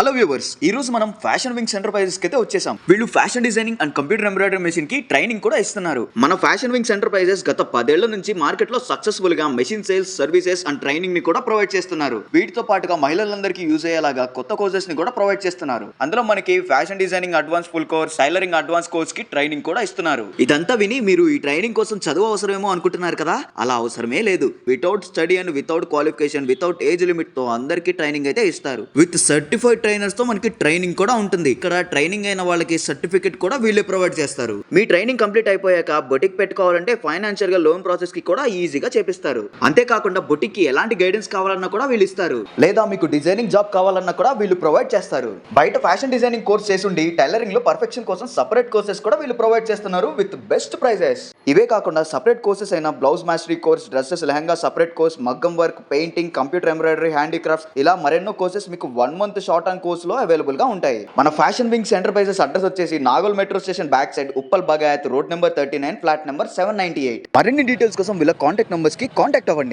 Hello viewers ఈ రోజు మనం ఫ్యాషన్ వింగ్స్ ఎంటర్ప్రైజెస్కి అయితే వచ్చేసాం. వీళ్ళు fashion designing and computer embroidery మెషిన్కి training కూడా ఇస్తున్నారు. మన ఫ్యాషన్ వింగ్స్ ఎంటర్ప్రైజెస్ గత పదేళ్ళ నుంచి మార్కెట్లో సక్సెస్ఫుల్గా మెషిన్ సేల్స్ సర్వీసెస్ అండ్ ట్రైనింగ్ని కూడా ప్రొవైడ్ చేస్తున్నారు. వీటితో పాటుగా మహిళలందరికీ యూజ్ అయ్యేలాగా కొత్త కోర్సెస్ని కూడా ప్రొవైడ్ చేస్తున్నారు. అందులో మనకి fashion designing advance full course tailoring advance కోర్స్కి training కూడా ఇస్తున్నారు. ఇదంతా విని మీరు ఈ ట్రైనింగ్ కోసం చదువు అవసరమేమో అనుకుంటున్నారు కదా? అలా అవసరమే లేదు. Without study and without qualification without age లిమిట్తో అందరికీ ట్రైనింగ్ అయితే ఇస్తారు. విత్ సర్టిఫైడ్ ట్రైనర్స్తో మనకి ట్రైనింగ్ కూడా ఉంటుంది. ఇక్కడ ట్రైనింగ్ అయిన వాళ్ళకి సర్టిఫికెట్ కూడా వీళ్ళే ప్రొవైడ్ చేస్తారు. మీ ట్రైనింగ్ కంప్లీట్ అయిపోయాక బొటిక్ పెట్టుకోవాలంటే ఫైనాన్షియల్గా లోన్ ప్రాసెస్కి కూడా ఈజీగా చేపిస్తారు. అంతేకాకుండా బొటిక్కి ఎలాంటి గైడెన్స్ కావాలన్నా కూడా వీళ్ళు ఇస్తారు. లేదా మీకు డిజైనింగ్ జాబ్ కావాలన్నా కూడా వీళ్ళు ప్రొవైడ్ చేస్తారు. బయట ఫ్యాషన్ డిజైనింగ్ కోర్స్ చేసి టైలరింగ్లో పర్ఫెక్షన్ కోసం సపరేట్ కోర్సెస్ కూడా వీళ్ళు ప్రొవైడ్ చేస్తున్నారు విత్ బెస్ట్ ప్రైజెస్ ఇవే కాకుండా సపరేట్ కోర్సెస్ అయిన blouse mastery course dresses lehenga separate course మగ్గం work painting computer embroidery handicrafts ఇలా మరెన్నో కోర్సెస్ మీకు వన్ మంత్ షార్ట్ అండ్ కోర్సులో అవైలబుల్గా అవైలబుల్గా ఉంటాయి. మన ఫ్యాషన్ వింగ్స్ ఎంటర్ప్రైజెస్ అడ్రస్ వచ్చేసి Nagole metro station back side Uppal Bagayat road number thirty nine flat number seven ninety eight. మరిన్ని డీటెయిల్స్ కోసం వీళ్ళ కాంటాక్ట్ నెంబర్స్కి కాంటాక్ట్ అవ్వండి.